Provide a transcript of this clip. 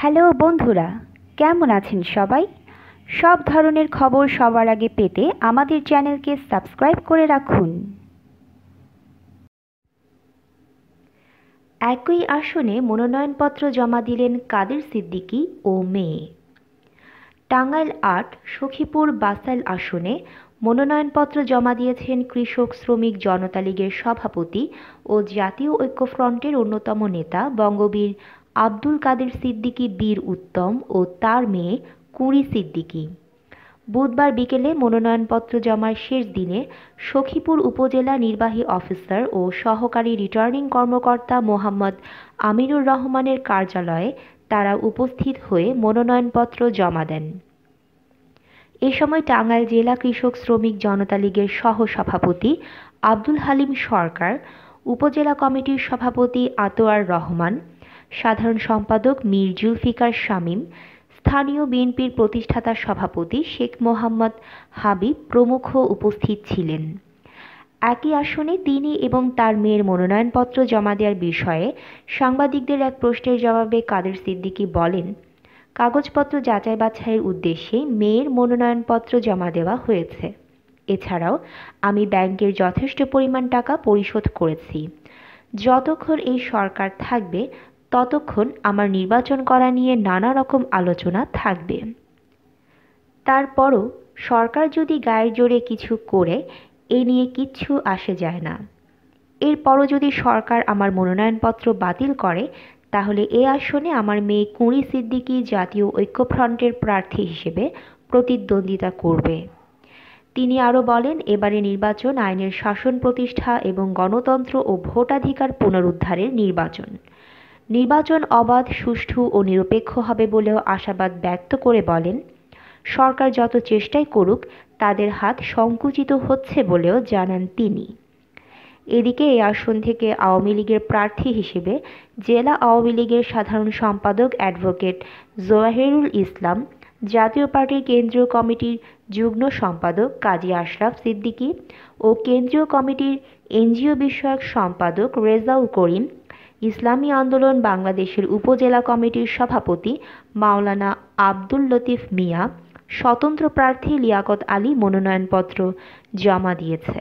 Hello বন্ধুরা, কেমন আছেন সবাই? সব ধরনের খবর সবার আগে পেতে আমাদের চ্যানেলকে সাবস্ক্রাইব করে রাখুন। একই আসনে মনোনয়নপত্র জমা দিলেন কাদের সিদ্দিকী ও মেয়ে। টাঙ্গাইল আট, সখীপুর বাসাইল আসনে মনোনয়নপত্র জমা দিয়েছেন কৃষক শ্রমিক জনতা লীগের সভাপতি ও জাতীয় ঐক্যফ্রন্টের অন্যতম নেতা বঙ্গবীর আব্দুল কাদের সিদ্দিকী বীর উত্তম ও তার মেয়ে কুড়ি সিদ্দিকী। বুধবার বিকেলে মনোনয়নপত্র জমার শেষ দিনে সখীপুর উপজেলা নির্বাহী অফিসার ও সহকারী রিটার্নিং কর্মকর্তা মোহাম্মদ আমিরুর রহমানের কার্যালয়ে তারা উপস্থিত হয়ে মনোনয়নপত্র জমা দেন। এ সময় টাঙ্গাইল জেলা কৃষক শ্রমিক জনতা লীগের সহ সভাপতি আব্দুল হালিম সরকার, উপজেলা কমিটির সভাপতি আতোয়ার রহমান সাধারণ সম্পাদক মীর জুলফিকার শামীম, স্থানীয় বিএনপির প্রতিষ্ঠাতা সভাপতি শেখ মোহাম্মদ হাবিব প্রমুখ উপস্থিত ছিলেন। একই আসনে তিনি এবং তার মেয়ের মনোনয়নপত্র জমা দেওয়ার বিষয়ে সাংবাদিকদের এক প্রশ্নের জবাবে কাদের সিদ্দিকী বলেন, কাগজপত্র যাচাই বাছাইয়ের উদ্দেশ্যে মেয়ের মনোনয়নপত্র জমা দেওয়া হয়েছে। এছাড়াও আমি ব্যাংকের যথেষ্ট পরিমাণ টাকা পরিশোধ করেছি। যতক্ষণ এই সরকার থাকবে ততক্ষণ আমার নির্বাচন করা নিয়ে নানা রকম আলোচনা থাকবে। তারপরও সরকার যদি গায়ের জোরে কিছু করে, এ নিয়ে কিচ্ছু আসে যায় না। এরপরও যদি সরকার আমার মনোনয়নপত্র বাতিল করে, তাহলে এ আসনে আমার মেয়ে কুঁড়ি সিদ্দিকী জাতীয় ঐক্যফ্রন্টের প্রার্থী হিসেবে প্রতিদ্বন্দ্বিতা করবে। তিনি আরও বলেন, এবারে নির্বাচন আইনের শাসন প্রতিষ্ঠা এবং গণতন্ত্র ও ভোটাধিকার পুনরুদ্ধারের নির্বাচন। নির্বাচন অবাধ, সুষ্ঠু ও নিরপেক্ষ হবে বলেও আশাবাদ ব্যক্ত করে বলেন। সরকার যত চেষ্টাই করুক, তাদের হাত সংকুচিত হচ্ছে বলেও জানান তিনি। এদিকে এই আসন থেকে আওয়ামী লীগের প্রার্থী হিসেবে জেলা আওয়ামী লীগের সাধারণ সম্পাদক অ্যাডভোকেট জোয়াহেরুল ইসলাম, জাতীয় পার্টির কেন্দ্রীয় কমিটির যুগ্ম সম্পাদক কাজী আশরাফ সিদ্দিকী ও কেন্দ্রীয় কমিটির এনজিও বিষয়ক সম্পাদক রেজাউল করিম ইসলামী আন্দোলন বাংলাদেশের উপজেলা কমিটির সভাপতি মাওলানা আব্দুল লতিফ মিয়া, স্বতন্ত্র প্রার্থী লিয়াকত আলী মনোনয়নপত্র জমা দিয়েছে।